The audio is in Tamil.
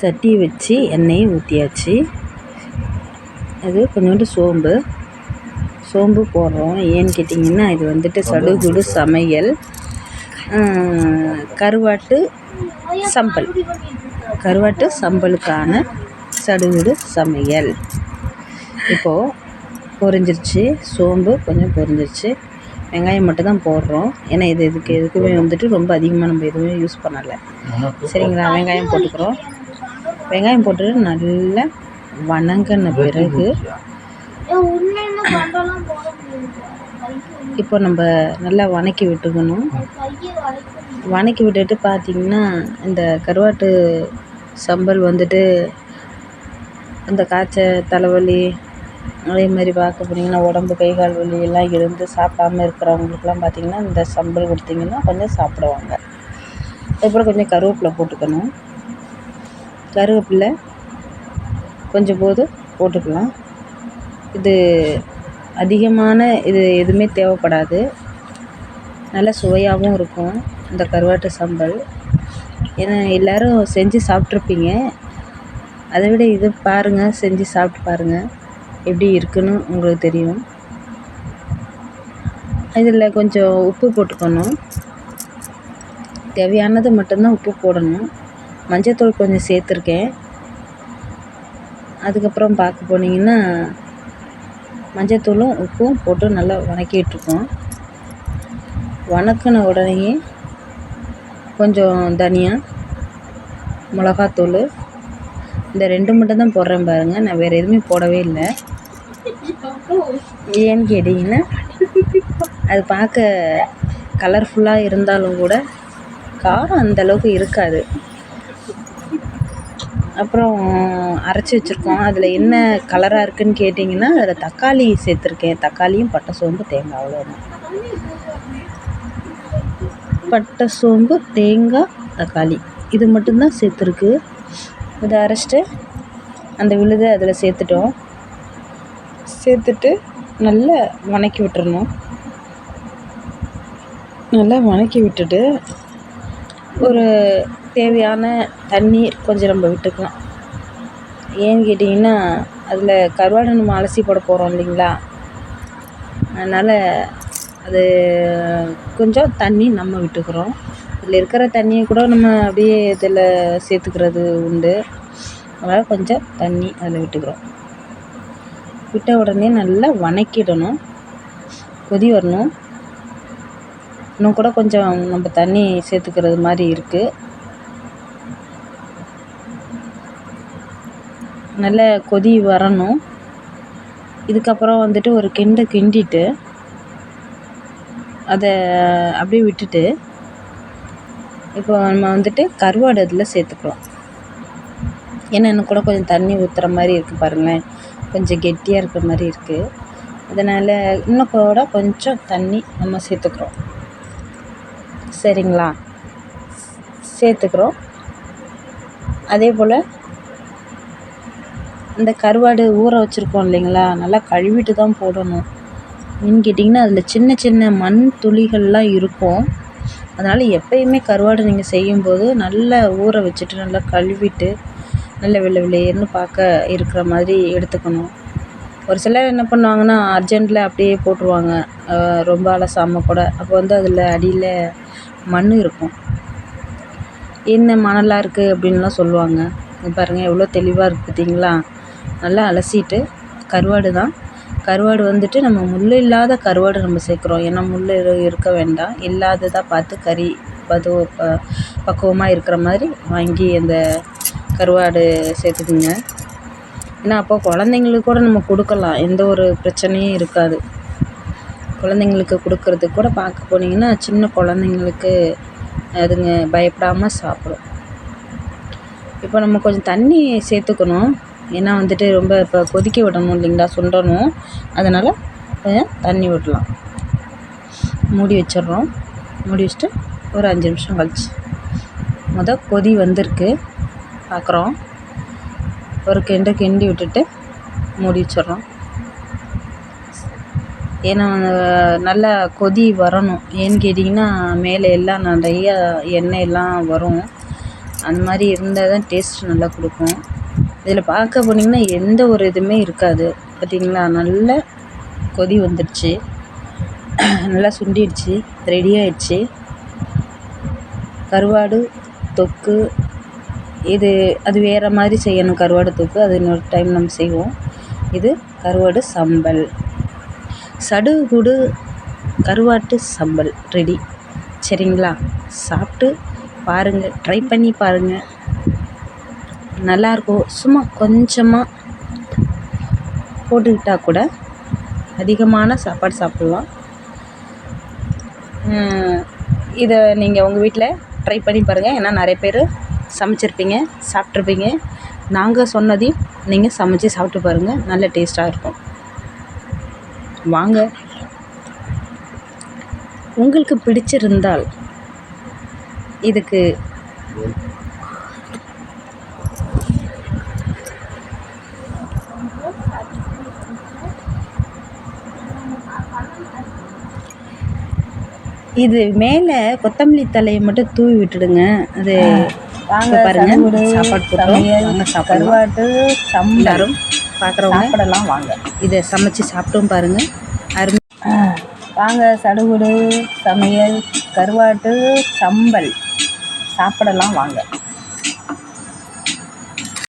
சட்டி வச்சு எண்ணெயை ஊற்றியாச்சு அது கொஞ்சோண்டு சோம்பு. சோம்பு போடுறோம். ஏன்னு கேட்டிங்கன்னா இது வந்துட்டு சடுகுடு சமையல். கருவாட்டு சம்பல். கருவாட்டு சம்பலுக்கான சடுகுடு சமையல். இப்போது பொரிஞ்சிருச்சு. சோம்பு கொஞ்சம் பொரிஞ்சிருச்சு. வெங்காயம் மட்டும் தான் போடுறோம். ஏன்னா இது இதுக்கு எதுக்குமே வந்துட்டு ரொம்ப அதிகமாக நம்ம எதுவுமே யூஸ் பண்ணலை. சரிங்களா? வெங்காயம் போட்டுக்கிறோம். வெங்காயம் போட்டுட்டு நல்லா வணங்கின பிறகு இப்போ நம்ம நல்லா வணக்கி விட்டுக்கணும். வணக்கி விட்டுட்டு பார்த்திங்கன்னா இந்த கருவாட்டு சம்பல் வந்துட்டு இந்த காய்ச்சல் தலைவலி அதே மாதிரி பார்க்க போனீங்கன்னா உடம்பு கை கால் வலி எல்லாம் இருந்து சாப்பிடாம இருக்கிறவங்களுக்குலாம் பார்த்திங்கன்னா இந்த சம்பல் கொடுத்தீங்கன்னா கொஞ்சம் சாப்பிடுவாங்க. அதுக்கப்புறம் கொஞ்சம் கருவேப்பிலை போட்டுக்கணும். கருவேப்பிலை கொஞ்சம் போது போட்டுக்கலாம். இது அதிகமான இது எதுவுமே தேவைப்படாது. நல்லா சுவையாகவும் இருக்கும் இந்த கருவாட்டு சம்பல். ஏன்னா எல்லோரும் செஞ்சு சாப்பிட்ருப்பீங்க. அதை விட இது பாருங்கள் செஞ்சு சாப்பிட்டு பாருங்கள் எப்படி இருக்குன்னு உங்களுக்கு தெரியும். இதில் கொஞ்சம் உப்பு போட்டுக்கணும். தேவையானது மட்டும்தான் உப்பு போடணும். மஞ்சத்தூள் கொஞ்சம் சேர்த்துருக்கேன். அதுக்கப்புறம் பார்க்க போனீங்கன்னா மஞ்சத்தூளும் உப்பும் போட்டு நல்லா வதக்கிட்டுருக்கோம் வணக்கின உடனேயே கொஞ்சம் தனியா மிளகாத்தூள். இந்த ரெண்டு மட்டும் தான் போடுறேன் பாருங்கள் நான் வேறு எதுவுமே போடவே இல்லை. ஏன்னு கேட்டிங்கன்னா அது பார்க்க கலர்ஃபுல்லாக இருந்தாலும் கூட காரம் அந்தளவுக்கு இருக்காது. அப்புறம் அரைச்சி வச்சுருக்கோம். அதில் என்ன கலராக இருக்குதுன்னு கேட்டிங்கன்னா அதில் தக்காளி சேர்த்துருக்கேன். தக்காளியும் பட்டை சோம்பு தேங்காய் அவ்வளோதான் பட்டை சோம்பு தேங்காய் தக்காளி. இது மட்டும்தான் சேர்த்துருக்கு. இதை அரைச்சிட்டு அந்த விழுதை அதில் சேர்த்துட்டோம். சேர்த்துட்டு நல்லா வதக்கி விட்டுறணும். நல்லா வதக்கி விட்டுட்டு ஒரு தேவையான தண்ணீர் கொஞ்சம் நம்ம விட்டுக்கலாம். ஏன்னு கேட்டிங்கன்னா அதில் கருவாடு நம்ம அலசி போட போகிறோம் இல்லைங்களா? அதனால் அது கொஞ்சம் தண்ணி நம்ம விட்டுக்கிறோம். இதில் இருக்கிற தண்ணியை கூட நம்ம அப்படியே இதில் சேர்த்துக்கிறது உண்டு. அதனால் கொஞ்சம் தண்ணி அதில் விட்டுக்கிறோம். விட்ட உடனே நல்லா வணக்கிடணும். கொதி வரணும். இன்னும் கூட கொஞ்சம் நம்ம தண்ணி சேர்த்துக்கிறது மாதிரி இருக்குது நல்ல கொதி வரணும். இதுக்கப்புறம் வந்துட்டு ஒரு கிண்டு கிண்டிட்டு அதை அப்படியே விட்டுட்டு இப்போ நம்ம வந்துட்டு கருவாடு அதில் சேர்த்துக்கிறோம் ஏன்னா இன்னும் கூட கொஞ்சம் தண்ணி ஊற்றுற மாதிரி இருக்குது பாருங்களேன். கொஞ்சம் கெட்டியாக இருக்கிற மாதிரி இருக்குது அதனால் இன்னும் கூட கொஞ்சம் தண்ணி நம்ம சேர்த்துக்கிறோம். சரிங்களா? சேர்த்துக்கிறோம். அதே போல் இந்த கருவாடு ஊற வச்சுருக்கோம் இல்லைங்களா? நல்லா கழுவிட்டு தான் போடணும். ஏன்னு கேட்டிங்கன்னா அதில் சின்ன சின்ன மண் துளிகள்லாம் இருக்கும். அதனால் எப்பயுமே கருவாடு நீங்கள் செய்யும்போது நல்லா ஊற வச்சுட்டு நல்லா கழுவிட்டு நல்ல வெள்ளை வெள்ளேர்னு பார்க்க இருக்கிற மாதிரி எடுத்துக்கணும். ஒரு சிலர் என்ன பண்ணுவாங்கன்னா அர்ஜெண்ட்டில் அப்படியே போட்டுருவாங்க. ரொம்ப அலசாமல் கூட. அப்போ வந்து அதில் அடியில் மண் இருக்கும். என்ன மணலாக இருக்குது அப்படின்லாம் சொல்லுவாங்க. பாருங்கள் எவ்வளோ தெளிவாக இருக்குது பார்த்தீங்களா? நல்லா அலசிட்டு கருவாடு தான். கருவாடு வந்துட்டு நம்ம முள் இல்லாத கருவாடு நம்ம சேர்க்குறோம். ஏன்னா முள் இருக்க வேண்டாம். இல்லாததாக பார்த்து கறி பதுவ ப பக்குவமாக இருக்கிற மாதிரி வாங்கி அந்த கருவாடு சேர்த்துக்குங்க. ஏன்னா அப்போ குழந்தைங்களுக்கு கூட நம்ம கொடுக்கலாம். எந்த ஒரு பிரச்சனையும் இருக்காது. குழந்தைங்களுக்கு கொடுக்கறதுக்கு கூட பார்க்க போனீங்கன்னா சின்ன குழந்தைங்களுக்கு அதுங்க பயப்படாமல் சாப்பிடும். இப்போ நம்ம கொஞ்சம் தண்ணி சேர்த்துக்கணும். ஏன்னா வந்துட்டு ரொம்ப இப்போ கொதிக்க விடணும் இல்லைங்களா சுண்டணும். அதனால் கொஞ்சம் தண்ணி விடலாம் மூடி வச்சிடுறோம். மூடி வச்சுட்டு ஒரு அஞ்சு நிமிஷம் கழிச்சு. மொதல் கொதி வந்திருக்கு. பார்க்குறோம் ஒரு கிண்டு கிண்டி விட்டுட்டு மூடி வச்சிடுறோம். ஏன்னா நல்லா கொதி வரணும். ஏன்னு கேட்டிங்கன்னா மேலே எல்லாம் நிறையா எண்ணெய் எல்லாம் வரும். அந்த மாதிரி இருந்தால் தான் டேஸ்ட் நல்லா கொடுக்கும். இதில் பார்க்க போனீங்கன்னா எந்த ஒரு இதுவுமே இருக்காது. பார்த்தீங்களா? நல்ல கொதி வந்துடுச்சு. நல்லா சுண்டிடுச்சு. ரெடி ஆயிடுச்சு. கருவாடு தொக்கு இது அது வேறு மாதிரி செய்யணும். கருவாடு தொக்கு அது இன்னொரு டைம் நம்ம செய்வோம். இது கருவாடு சம்பல். சடுகுடு கருவாட்டு சம்பல். ரெடி சரிங்களா? சாப்பிட்டு பாருங்கள் ட்ரை பண்ணி பாருங்கள் நல்லாயிருக்கும் சும்மா கொஞ்சமாக போட்டுக்கிட்டா கூட அதிகமான சாப்பாடு சாப்பிட்லாம். இதை நீங்கள் உங்கள் வீட்டில் ட்ரை பண்ணி பாருங்கள் ஏன்னா நிறைய பேர் சமைச்சிருப்பீங்க சாப்பிட்ருப்பீங்க நாங்கள் சொன்னதையும் நீங்கள் சமைச்சி சாப்பிட்டு பாருங்கள் நல்ல டேஸ்ட்டாக இருக்கும். வாங்க. உங்களுக்கு பிடிச்சிருந்தால் இதுக்கு இது மேலே கொத்தமல்லி தலையை மட்டும் தூவி விட்டுடுங்க. அது வாங்க பாருங்க. சாப்பாடு போட்டோம். சம்பல். எல்லாரும் பார்க்குறவங்க சாப்பிடலாம் வாங்க. இதை சமைச்சு சாப்பிட்டும் பாருங்கள் அருமை. வாங்க சடுகுடு சமையல் கருவாட்டு சம்பல். சாப்பிடலாம் வாங்க.